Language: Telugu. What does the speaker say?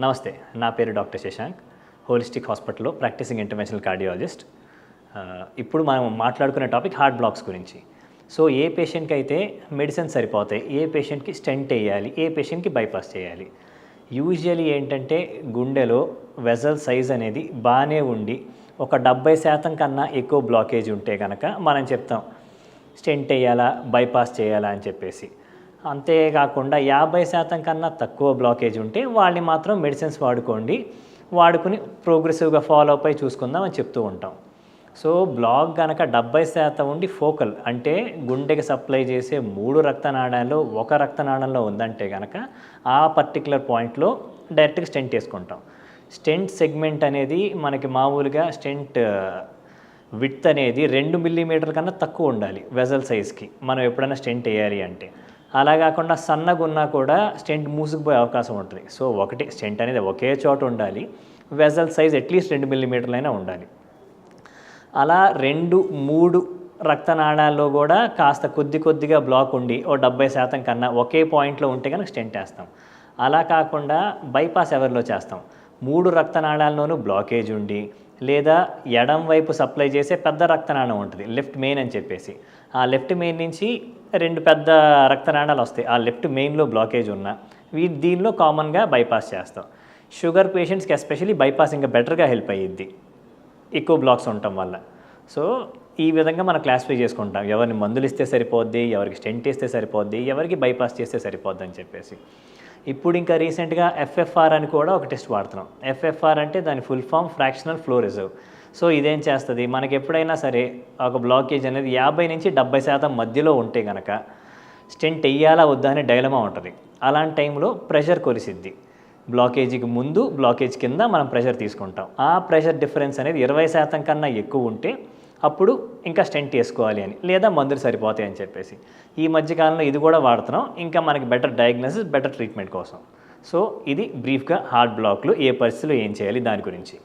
నమస్తే నా పేరు డాక్టర్ శశాంక్ హోలిస్టిక్ హాస్పిటల్లో ప్రాక్టీసింగ్ ఇంటర్నేషనల్ కార్డియాలజిస్ట్. ఇప్పుడు మనం మాట్లాడుకునే టాపిక్ హార్ట్ బ్లాక్స్ గురించి. సో ఏ పేషెంట్కి అయితే మెడిసిన్ సరిపోతాయి ఏ పేషెంట్కి స్టెంట్ వేయాలి ఏ పేషెంట్కి బైపాస్ చేయాలి యూజువలీ ఏంటంటే గుండెలో వెజల్ సైజ్ అనేది బాగానే ఉండి ఒక డెబ్బై శాతం కన్నా ఎక్కువ బ్లాకేజ్ ఉంటే కనుక మనం చెప్తాం స్టెంట్ వేయాలా బైపాస్ చేయాలా అని చెప్పేసి. అంతేకాకుండా యాభై శాతం కన్నా తక్కువ బ్లాకేజ్ ఉంటే వాళ్ళని మాత్రం మెడిసిన్స్ వాడుకోండి వాడుకుని ప్రోగ్రెసివ్గా ఫాలో అప్ అయి చూసుకుందాం అని చెప్తూ ఉంటాం. సో బ్లాక్ కనుక డెబ్బై శాతం ఉండి ఫోకల్ అంటే గుండెకి సప్లై చేసే మూడు రక్తనాళాల్లో ఒక రక్తనాళంలో ఉందంటే కనుక ఆ పర్టికులర్ పాయింట్లో డైరెక్ట్గా స్టెంట్ వేసుకుంటాం. స్టెంట్ సెగ్మెంట్ అనేది మనకి మామూలుగా స్టెంట్ విడ్త్ అనేది రెండు మిల్లీమీటర్ కన్నా తక్కువ ఉండాలి వెజల్ సైజ్కి. మనం ఎప్పుడైనా స్టెంట్ వేయాలి అంటే. అలా కాకుండా సన్నగా ఉన్నా కూడా స్టెంట్ మూసుకుపోయే అవకాశం ఉంటుంది. సో ఒకటి స్టెంట్ అనేది ఒకే చోట ఉండాలి. వెజల్ సైజ్ అట్లీస్ట్ రెండు మిల్లీమీటర్లైనా ఉండాలి. అలా రెండు మూడు రక్తనాళాల్లో కూడా కాస్త కొద్ది కొద్దిగా బ్లాక్ ఉండి ఓ డెబ్బై శాతం కన్నా ఒకే పాయింట్లో ఉంటే కనుక స్టెంట్ వేస్తాం. అలా కాకుండా బైపాస్ ఎవరిలో చేస్తాం? మూడు రక్తనాళాల్లోనూ బ్లాకేజ్ ఉండి లేదా ఎడం వైపు సప్లై చేసే పెద్ద రక్తనాళం ఉంటుంది లెఫ్ట్ మెయిన్ అని చెప్పేసి. ఆ లెఫ్ట్ మెయిన్ నుంచి రెండు పెద్ద రక్తనాళాలు వస్తాయి. ఆ లెఫ్ట్ మెయిన్లో బ్లాకేజ్ ఉన్న వీ దీనిలో కామన్గా బైపాస్ చేస్తాం. షుగర్ పేషెంట్స్కి ఎస్పెషల్లీ బైపాస్ ఇంకా బెటర్గా హెల్ప్ అయ్యిద్ది ఎక్కువ బ్లాక్స్ ఉండటం వల్ల. సో ఈ విధంగా మనం క్లాసిఫై చేసుకుంటాం. ఎవరిని మందులు ఇస్తే సరిపోద్ది ఎవరికి స్టెంట్ ఇస్తే సరిపోద్ది ఎవరికి బైపాస్ చేస్తే సరిపోద్ది అని చెప్పేసి. ఇప్పుడు ఇంకా రీసెంట్గా ఎఫ్ఎఫ్ఆర్ అని కూడా ఒక టెస్ట్ వాడుతున్నాం. ఎఫ్ఎఫ్ఆర్ అంటే దాని full form fractional flow reserve. So ఇదేం చేస్తుంది? మనకి ఎప్పుడైనా సరే ఒక బ్లాకేజ్ అనేది యాభై నుంచి డెబ్బై శాతం మధ్యలో ఉంటే కనుక స్టెంట్ వెయ్యాలా వద్దా అనే డైలమా ఉంటుంది. అలాంటి టైంలో ప్రెషర్ కొలిసిద్ది బ్లాకేజీకి ముందు బ్లాకేజ్ కింద మనం ప్రెషర్ తీసుకుంటాం. ఆ ప్రెషర్ డిఫరెన్స్ అనేది ఇరవై శాతం కన్నా ఎక్కువ ఉంటే అప్పుడు ఇంకా స్టెంట్ వేసుకోవాలి అని లేదా మందులు సరిపోతాయి అని చెప్పేసి. ఈ మధ్యకాలంలో ఇది కూడా వాడుతున్నాం. ఇంకా మనకి బెటర్ డయాగ్నోసిస్ బెటర్ ట్రీట్మెంట్ కోసం. సో ఇది బ్రీఫ్గా హార్ట్ బ్లాక్లు ఏ పరిస్థితిలో ఏం చేయాలి దాని గురించి.